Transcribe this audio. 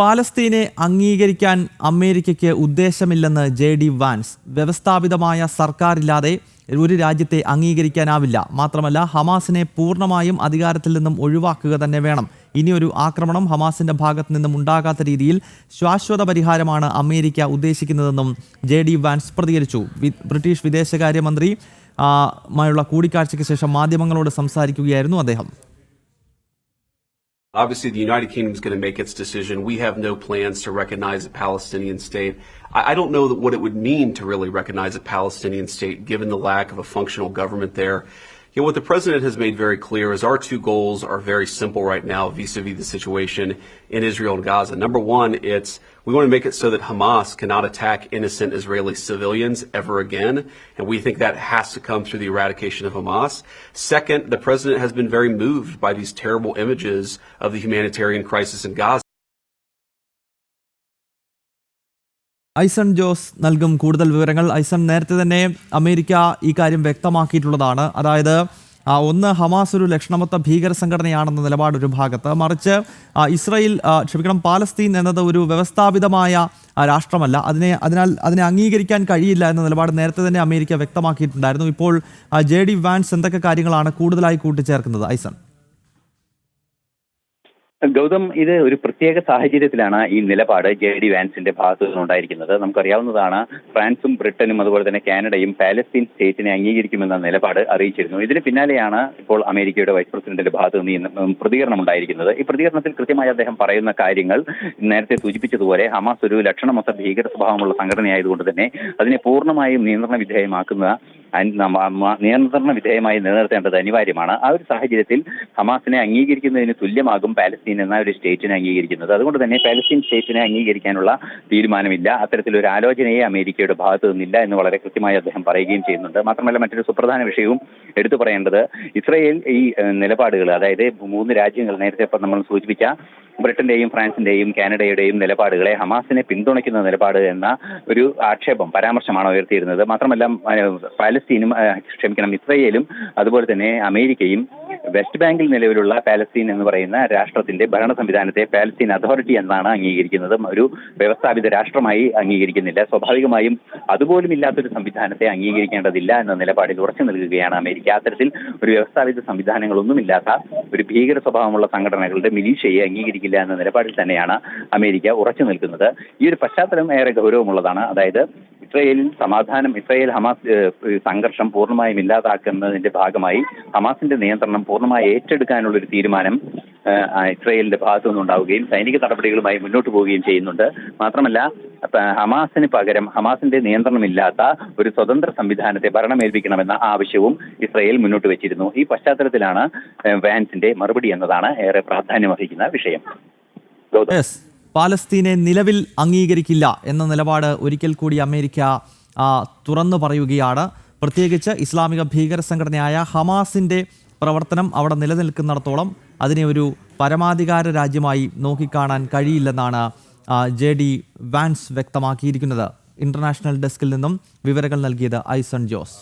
പാലസ്തീനെ അംഗീകരിക്കാൻ അമേരിക്കയ്ക്ക് ഉദ്ദേശമില്ലെന്ന് ജെ ഡി വാൻസ്. വ്യവസ്ഥാപിതമായ സർക്കാരില്ലാതെ ഒരു രാജ്യത്തെ അംഗീകരിക്കാനാവില്ല. മാത്രമല്ല ഹമാസിനെ പൂർണമായും അധികാരത്തിൽ നിന്നും ഒഴിവാക്കുക തന്നെ വേണം. ഇനിയൊരു ആക്രമണം ഹമാസിന്റെ ഭാഗത്തു നിന്നും ഉണ്ടാകാത്ത രീതിയിൽ ശാശ്വത പരിഹാരമാണ് അമേരിക്ക ഉദ്ദേശിക്കുന്നതെന്നും ജെ ഡി വാൻസ് പ്രതികരിച്ചു. ബ്രിട്ടീഷ് വിദേശകാര്യമന്ത്രി മായുള്ള കൂടിക്കാഴ്ചയ്ക്ക് ശേഷം മാധ്യമങ്ങളോട് സംസാരിക്കുകയായിരുന്നു അദ്ദേഹം. Obviously, the United Kingdom is going to make its decision. We have no plans to recognize a Palestinian state. I, I don't know what it would mean to really recognize a Palestinian state, given the lack of a functional government there. What the president has made very clear is our two goals are very simple right now vis-a-vis the situation in Israel and Gaza. Number one, it's we want to make it so that Hamas cannot attack innocent Israeli civilians ever again, and we think that has to come through the eradication of Hamas. Second, the president has been very moved by these terrible images of the humanitarian crisis in Gaza. Aison Jose നൽകും കൂടുതൽ വിവരങ്ങൾ. ഐസൺ നേരത്തെ തന്നെ America ഈ കാര്യം വ്യക്തമാക്കിയിട്ടുള്ളതാണ്. അതായത് ഒന്ന് Hamas ഒരു ലക്ഷണമൊത്ത ഭീകര സംഘടനയാണെന്ന നിലപാട് ഒരു ഭാഗത്ത്. മറിച്ച് ഇസ്രയേൽ ക്ഷമിക്കണം പാലസ്തീൻ എന്നത് ഒരു വ്യവസ്ഥാപിതമായ രാഷ്ട്രമല്ല. അതിനെ അതിനാൽ അതിനെ അംഗീകരിക്കാൻ കഴിയില്ല എന്ന നിലപാട് നേരത്തെ തന്നെ അമേരിക്ക വ്യക്തമാക്കിയിട്ടുണ്ടായിരുന്നു. ഇപ്പോൾ ജെ ഡി വാൻസ് എന്തൊക്കെ കാര്യങ്ങളാണ് കൂടുതലായി കൂട്ടിച്ചേർക്കുന്നത്? ഐസൺ. ഗൗതം ഇത് ഒരു പ്രത്യേക സാഹചര്യത്തിലാണ് ഈ നിലപാട് ജെ ഡി വാൻസിന്റെ ഭാഗത്തു നിന്നുണ്ടായിരിക്കുന്നത്. നമുക്കറിയാവുന്നതാണ് ഫ്രാൻസും ബ്രിട്ടനും അതുപോലെ തന്നെ കാനഡയും പാലസ്തീൻ സ്റ്റേറ്റിനെ അംഗീകരിക്കുമെന്ന നിലപാട് അറിയിച്ചിരുന്നു. ഇതിന് പിന്നാലെയാണ് ഇപ്പോൾ അമേരിക്കയുടെ വൈസ് പ്രസിഡന്റിന്റെ ഭാഗത്ത് നിന്ന് പ്രതികരണം ഉണ്ടായിരിക്കുന്നത്. ഈ പ്രതികരണത്തിൽ കൃത്യമായി അദ്ദേഹം പറയുന്ന കാര്യങ്ങൾ നേരത്തെ സൂചിപ്പിച്ചതുപോലെ ഹമാസ് ഒരു ലക്ഷണമൊത്ത ഭീകര സ്വഭാവമുള്ള സംഘടനയായതുകൊണ്ട് തന്നെ അതിനെ പൂർണമായും നിയന്ത്രണ വിധേയമാക്കുന്ന നിയന്ത്രണ വിധേയമായി നിലനിർത്തേണ്ടത് അനിവാര്യമാണ്. ആ ഒരു സാഹചര്യത്തിൽ ഹമാസിനെ അംഗീകരിക്കുന്നതിന് തുല്യമാകും പാലസ്തീൻ എന്ന ഒരു സ്റ്റേറ്റിനെ അംഗീകരിക്കുന്നത്. അതുകൊണ്ട് തന്നെ പാലസ്തീൻ സ്റ്റേറ്റിനെ അംഗീകരിക്കാനുള്ള തീരുമാനമില്ല. അത്തരത്തിലൊരു ആലോചനയെ അമേരിക്കയുടെ ഭാഗത്തു നിന്നില്ല എന്ന് വളരെ കൃത്യമായി അദ്ദേഹം പറയുകയും ചെയ്യുന്നുണ്ട്. മാത്രമല്ല മറ്റൊരു സുപ്രധാന വിഷയവും എടുത്തു പറയേണ്ടത് ഇസ്രയേൽ ഈ നിലപാടുകൾ അതായത് മൂന്ന് രാജ്യങ്ങൾ നേരത്തെ നമ്മൾ സൂചിപ്പിച്ച ബ്രിട്ടന്റെയും ഫ്രാൻസിന്റെയും കാനഡയുടെയും നിലപാടുകളെ ഹമാസിനെ പിന്തുണയ്ക്കുന്ന നിലപാട് എന്ന ഒരു ആക്ഷേപം പരാമർശമാണ് ഉയർത്തിയിരുന്നത്. മാത്രമല്ല പാലസ്തീനും ക്ഷമിക്കണം ഇസ്രയേലും അതുപോലെ തന്നെ അമേരിക്കയും വെസ്റ്റ് ബാങ്കിൽ നിലവിലുള്ള പാലസ്തീൻ എന്ന് പറയുന്ന രാഷ്ട്രത്തിന്റെ ഭരണ സംവിധാനത്തെ പാലസ്തീൻ അതോറിറ്റി എന്നാണ് അംഗീകരിക്കുന്നത്. ഒരു വ്യവസ്ഥാപിത രാഷ്ട്രമായി അംഗീകരിക്കുന്നില്ല. സ്വാഭാവികമായും അതുപോലും ഇല്ലാത്തൊരു സംവിധാനത്തെ അംഗീകരിക്കേണ്ടതില്ല എന്ന നിലപാടിൽ ഉറച്ചു നൽകുകയാണ് അമേരിക്ക. അത്തരത്തിൽ ഒരു വ്യവസ്ഥാപിത സംവിധാനങ്ങളൊന്നുമില്ലാത്ത ഒരു ഭീകര സ്വഭാവമുള്ള സംഘടനകളുടെ മിലീഷയെ അംഗീകരിക്കില്ല എന്ന നിലപാടിൽ തന്നെയാണ് അമേരിക്ക ഉറച്ചു നിൽക്കുന്നത്. ഈ ഒരു പശ്ചാത്തലം ഏറെ ഗൗരവമുള്ളതാണ്. അതായത് ഇസ്രയേലിൽ സമാധാനം ഇസ്രയേൽ ഹമാസ് സംഘർഷം പൂർണമായും ഇല്ലാതാക്കുന്നതിന്റെ ഭാഗമായി ഹമാസിന്റെ നിയന്ത്രണം പൂർണമായി ഏറ്റെടുക്കാനുള്ള ഒരു തീരുമാനം ഇസ്രയേലിന്റെ ഭാഗത്തു നിന്നുണ്ടാവുകയും സൈനിക നടപടികളുമായി മുന്നോട്ട് പോവുകയും ചെയ്യുന്നുണ്ട്. മാത്രമല്ല ഹമാസിന് പകരം ഹമാസിന്റെ നിയന്ത്രണമില്ലാത്ത ഒരു സ്വതന്ത്ര സംവിധാനത്തെ ഭരണമേൽപ്പിക്കണമെന്ന ആവശ്യവും ഇസ്രയേൽ മുന്നോട്ട് വെച്ചിരുന്നു. ഈ പശ്ചാത്തലത്തിലാണ് വാൻസിന്റെ മറുപടി എന്നതാണ് ഏറെ പ്രാധാന്യമർഹിക്കുന്ന വിഷയം. പാലസ്തീനെ നിലവിൽ അംഗീകരിക്കില്ല എന്ന നിലപാട് ഒരിക്കൽ കൂടി അമേരിക്ക തുറന്നു പറയുകയാണ്. പ്രത്യേകിച്ച് ഇസ്ലാമിക ഭീകര സംഘടനയായ ഹമാസിന്റെ പ്രവർത്തനം അവിടെ നിലനിൽക്കുന്നിടത്തോളം അതിനെ ഒരു പരമാധികാര രാജ്യമായി നോക്കിക്കാണാൻ കഴിയില്ലെന്നാണ് ജെ ഡി വാൻസ് വ്യക്തമാക്കിയിരിക്കുന്നത്. ഇന്റർനാഷണൽ ഡെസ്കിൽ നിന്നും വിവരങ്ങൾ നൽകിയത് ഐസൺ ജോസ്.